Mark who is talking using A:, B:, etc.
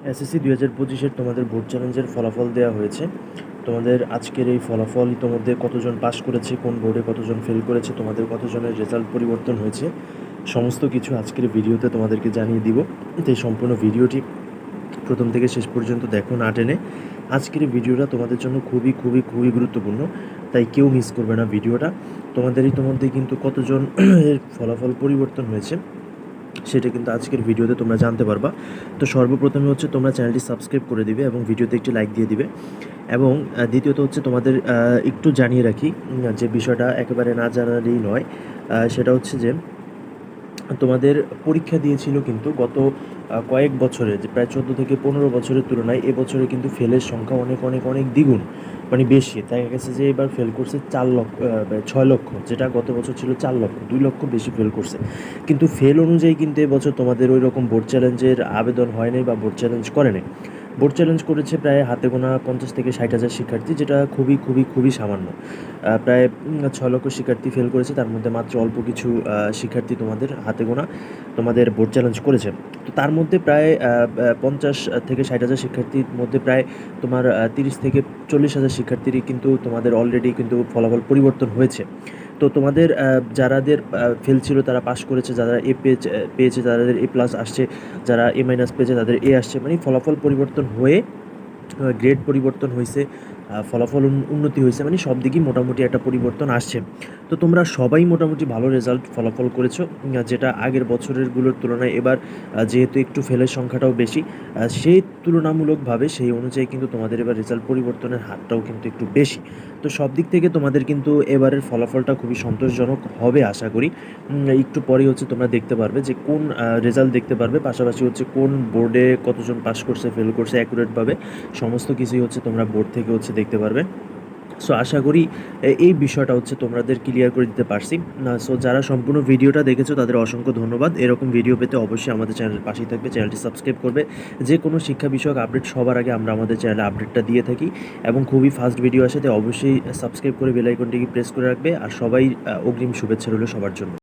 A: SSC দুই হাজার পঁচিশের তোমাদের বোর্ড চ্যালেঞ্জের ফলাফল দেওয়া হয়েছে। তোমাদের আজকের এই ফলাফল ইতোমধ্যে কতজন পাস করেছে, কোন বোর্ডে কতজন ফেল করেছে, তোমাদের কতজনের রেজাল্ট পরিবর্তন হয়েছে, সমস্ত কিছু আজকের ভিডিওতে তোমাদেরকে জানিয়ে দিব। তাই সম্পূর্ণ ভিডিওটি প্রথম থেকে শেষ পর্যন্ত দেখো না টেনে। আজকের ভিডিওটা তোমাদের জন্য খুবই খুবই খুবই গুরুত্বপূর্ণ, তাই কেউ মিস করবে না ভিডিওটা। তোমাদের ইতোমধ্যে কিন্তু কতজন এর ফলাফল পরিবর্তন হয়েছে সেটা কিন্তু আজকের ভিডিওতে তোমরা জানতে পারবা। তো সর্বপ্রথমে হচ্ছে তোমরা চ্যানেলটি সাবস্ক্রাইব করে দিবে এবং ভিডিওতে একটি লাইক দিয়ে দিবে। এবং দ্বিতীয়ত হচ্ছে তোমাদের একটু জানিয়ে রাখি যে বিষয়টা একেবারে না জানারই নয়। সেটা হচ্ছে যে তোমাদের পরীক্ষা দিয়েছিল কিন্তু গত কয়েক বছরে, যে প্রায় চোদ্দ থেকে পনেরো বছরের তুলনায় এবছরে কিন্তু ফেলের সংখ্যা অনেক অনেক অনেক দ্বিগুণ মানে বেশি। দেখা গেছে যে এবার ফেল করছে চার লক্ষ ছয় লক্ষ, যেটা গত বছর ছিল চার লক্ষ, দুই লক্ষ বেশি ফেল করছে। কিন্তু ফেল অনুযায়ী কিন্তু এবছর তোমাদের ওই রকম বোর্ড চ্যালেঞ্জের আবেদন হয়নি বা বোর্ড চ্যালেঞ্জ করেনি। বোর্ড চ্যালেঞ্জ করেছে প্রায় হাতে গোনা পঞ্চাশ থেকে ষাট হাজার শিক্ষার্থী, যেটা খুবই খুবই খুবই সামান্য। প্রায় ছ লক্ষ শিক্ষার্থী ফেল করেছে, তার মধ্যে মাত্র অল্প কিছু শিক্ষার্থী তোমাদের হাতে গোনা তোমাদের বোর্ড চ্যালেঞ্জ করেছে। তো তার মধ্যে প্রায় পঞ্চাশ থেকে ষাট হাজার শিক্ষার্থীর মধ্যে প্রায় তোমার তিরিশ থেকে চল্লিশ হাজার শিক্ষার্থীরই কিন্তু তোমাদের অলরেডি কিন্তু ফলাফল পরিবর্তন হয়েছে। তো তোমাদের যারাদের ফেল ছিল তারা পাশ করেছে, যারা এ পেয়েছে পেয়েছে যাদের এ প্লাস আসছে, যারা এ মাইনাস পেয়েছে, তাদের এ আসছে মানে ফলাফল পরিবর্তন হয়ে গ্রেড পরিবর্তন হয়েছে। ফলাফল উন- উন্নতি হয়েছে মানে সব দিকেই মোটামুটি একটা পরিবর্তন আসছে। তো তোমরা সবাই মোটামুটি ভালো রেজাল্ট ফলাফল করেছ যেটা আগের বছরেরগুলোর তুলনায় এবার যেহেতু একটু ফেলের সংখ্যাটাও বেশি সেই তুলনামূলকভাবে সেই অনুযায়ী কিন্তু তোমাদের এবার রেজাল্ট পরিবর্তনের হারটাও কিন্তু একটু বেশি। তো সব দিক থেকে তোমাদের কিন্তু এবারের ফলাফলটা খুবই সন্তোষজনক হবে, আশা করি। একটু পরেই হচ্ছে তোমরা দেখতে পারবে যে কোন রেজাল্ট দেখতে পারবে, পাশাপাশি হচ্ছে কোন বোর্ডে কতজন পাস করছে ফেল করছে অ্যাকুরেটভাবে সমস্ত কিছুই হচ্ছে তোমরা বোর্ড থেকে হচ্ছে দেখতে পারবে। সো আশা করি এই বিষয়টা হচ্ছে তোমাদের ক্লিয়ার করে দিতে পারছি। সো যারা সম্পূর্ণ ভিডিওটা দেখেছ, তাদের অসংখ্য ধন্যবাদ। এরকম ভিডিও পেতে অবশ্যই আমাদের চ্যানেলের পাশেই থাকবে। চ্যানেলটি সাবস্ক্রাইব করবে। যে কোনো শিক্ষা বিষয়ক আপডেট সবার আগে আমরা আমাদের চ্যানেলে আপডেটটা দিয়ে থাকি এবং খুবই ফাস্ট ভিডিও আসে, তাই অবশ্যই সাবস্ক্রাইব করে বেল আইকনটিকে প্রেস করে রাখবে। আর সবাই অগ্রিম শুভেচ্ছা রইল সবার জন্য।